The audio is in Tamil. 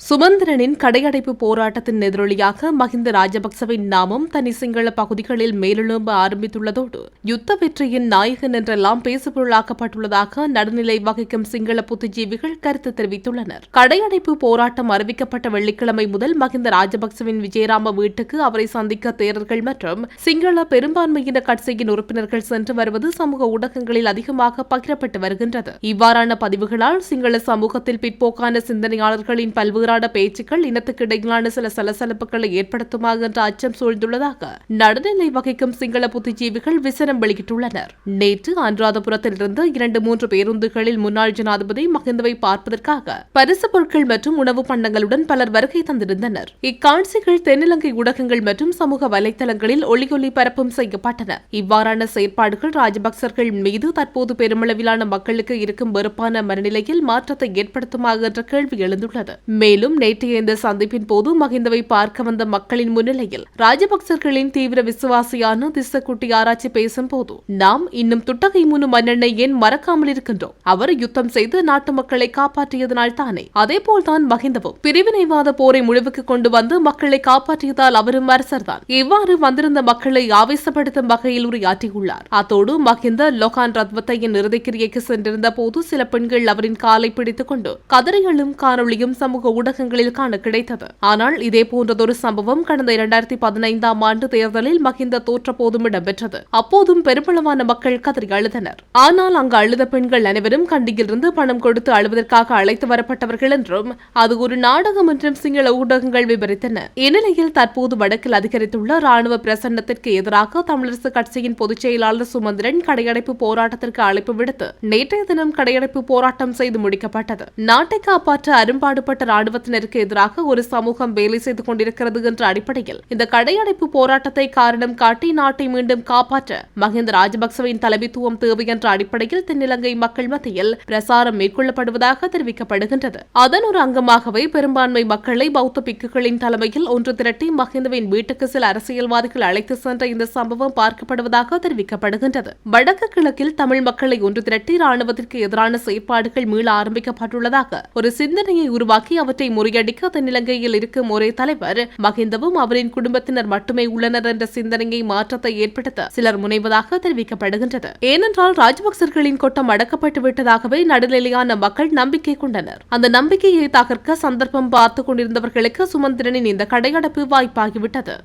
சுமந்திரனின் கடையடைப்பு போராட்டத்தின் எதிரொலியாக மஹிந்த ராஜபக்சவின் நாமம் தனி சிங்கள பகுதிகளில் மேலெழும்ப ஆரம்பித்துள்ளதோடு யுத்த வெற்றியின் நாயகன் என்றெல்லாம் பேசுபொருளாக்கப்பட்டுள்ளதாக நடுநிலை வகிக்கும் சிங்கள புத்திஜீவிகள் கருத்து தெரிவித்துள்ளனர். கடையடைப்பு போராட்டம் அறிவிக்கப்பட்ட வெள்ளிக்கிழமை முதல் மஹிந்த ராஜபக்சவின் விஜயராம வீட்டுக்கு அவரை சந்திக்க தேரர்கள் மற்றும் சிங்கள பெரும்பான்மையின கட்சியின் உறுப்பினர்கள் சென்று வருவது சமூக ஊடகங்களில் அதிகமாக பகிரப்பட்டு வருகின்றது. இவ்வாறான பதிவுகளால் சிங்கள சமூகத்தில் பிற்போக்கான சிந்தனையாளர்களின் பல்வேறு எதிரான பேச்சுக்கள் இனத்துக்கிடையிலான சில சலசலப்புகளை ஏற்படுத்துமா என்ற அச்சம் சூழ்ந்துள்ளதாக நடுநிலை வகிக்கும் சிங்கள புத்திஜீவிகள் விசனம் வெளியிட்டுள்ளனர். நேற்று அனுராதபுரத்திலிருந்து இரண்டு மூன்று பேருந்துகளில் முன்னாள் ஜனாதிபதி மகிந்தவை பார்ப்பதற்காக பரிசு பொருட்கள் மற்றும் உணவு பண்டங்களுடன் பலர் வருகை தந்திருந்தனர். இக்காட்சிகள் தென்னிலங்கை ஊடகங்கள் மற்றும் சமூக வலைதளங்களில் ஒளியொலி பரப்பும் செய்யப்பட்டன. இவ்வாறான செயற்பாடுகள் ராஜபக்சர்கள் மீது தற்போது பெருமளவிலான மக்களுக்கு இருக்கும் வெறுப்பான மனநிலையில் மாற்றத்தை ஏற்படுத்துமா என்ற கேள்வி எழுந்துள்ளது. மேலும் மேலும் நேற்றைய இந்த சந்திப்பின் போது மகிந்தவை பார்க்க வந்த மக்களின் முன்னிலையில் ராஜபக்சர்களின் தீவிர விசுவாசியான திசக்குட்டி ஆராய்ச்சி பேசும் போது நாம் இன்னும் துட்டகை முனு மன்னனை ஏன் மறக்காமல் இருக்கின்றோம்? அவர் யுத்தம் செய்து நாட்டு மக்களை காப்பாற்றியதனால் தானே அதே போல்தான் மகிந்தவும் பிரிவினைவாத போரை முடிவுக்கு கொண்டு வந்து மக்களை காப்பாற்றியதால் அவரும் அரசர்தான். இவ்வாறு வந்திருந்த மக்களை ஆவேசப்படுத்தும் வகையில் உரையாற்றியுள்ளார். அத்தோடு மகிந்த லொகான் ரத்வத்தையின் இறுதிக்கிரியைக்கு சென்றிருந்த போது சில பெண்கள் அவரின் காலை பிடித்துக் கொண்டு கதறிகளும் காணொளியும் சமூக ஊடகங்களில் காண கிடைத்தது. ஆனால் இதே போன்றதொரு சம்பவம் கடந்த இரண்டாயிரத்தி பதினைந்தாம் ஆண்டு தேர்தலில் மகிந்த தோற்ற போதும் இடம்பெற்றது. அப்போதும் பெருமளவான மக்கள் கதறி அழுதனர். ஆனால் அங்கு அழுத பெண்கள் அனைவரும் கண்டியிலிருந்து பணம் கொடுத்து அழுவதற்காக அழைத்து வரப்பட்டவர்கள் என்றும் அது ஒரு நாடகம் என்றும் சிங்கள ஊடகங்கள் விவரித்தன. இந்நிலையில் தற்போது வடக்கில் அதிகரித்துள்ள ராணுவ பிரசன்னத்திற்கு எதிராக தமிழரசு கட்சியின் பொதுச் செயலாளர் சுமந்திரன் கடையடைப்பு போராட்டத்திற்கு அழைப்பு விடுத்து நேற்றைய தினம் கடையடைப்பு போராட்டம் செய்து முடிக்கப்பட்டது. நாட்டை காப்பாற்ற அரும்பாடுபட்ட ராணுவ இராணுவத்தினருக்கு எதிராக ஒரு சமூகம் வேலை செய்து கொண்டிருக்கிறது என்ற அடிப்படையில் இந்த கடையடைப்பு போராட்டத்தை காரணம் காட்டி நாட்டை மீண்டும் காப்பாற்ற மஹிந்த ராஜபக்சவின் தலைமைத்துவம் தேவை என்ற அடிப்படையில் தென்னிலங்கை மக்கள் மத்தியில் பிரசாரம் மேற்கொள்ளப்படுவதாக தெரிவிக்கப்படுகின்றது. அதன் ஒரு அங்கமாகவே பெரும்பான்மை மக்களை பௌத்த பிக்குகளின் தலைமையில் ஒன்று திரட்டி மஹிந்தவின் வீட்டுக்கு சில அரசியல்வாதிகள் அழைத்து சென்ற இந்த சம்பவம் பார்க்கப்படுவதாக தெரிவிக்கப்படுகின்றது. வடக்கு கிழக்கில் தமிழ் மக்களை ஒன்று திரட்டி ராணுவத்திற்கு எதிரான செயற்பாடுகள் மீள ஆரம்பிக்கப்பட்டுள்ளதாக ஒரு சிந்தனையை உருவாக்கி அவற்றை முறியடிக்க தென்னிலங்கையில் இருக்கும் ஒரே தலைவர் மகிந்தவும் அவரின் குடும்பத்தினர் மட்டுமே உள்ளனர் என்ற சிந்தனையை மாற்றத்தை ஏற்படுத்த சிலர் முனைவதாக தெரிவிக்கப்படுகின்றது. ஏனென்றால் ராஜபக்சர்களின் கொட்டம் அடக்கப்பட்டு விட்டதாகவே நடுநிலையான மக்கள் நம்பிக்கை கொண்டனர். அந்த நம்பிக்கையை தகர்க்க சந்தர்ப்பம் பார்த்துக் கொண்டிருந்தவர்களுக்கு சுமந்திரனின் இந்த கடையடைப்பு வாய்ப்பாகிவிட்டது.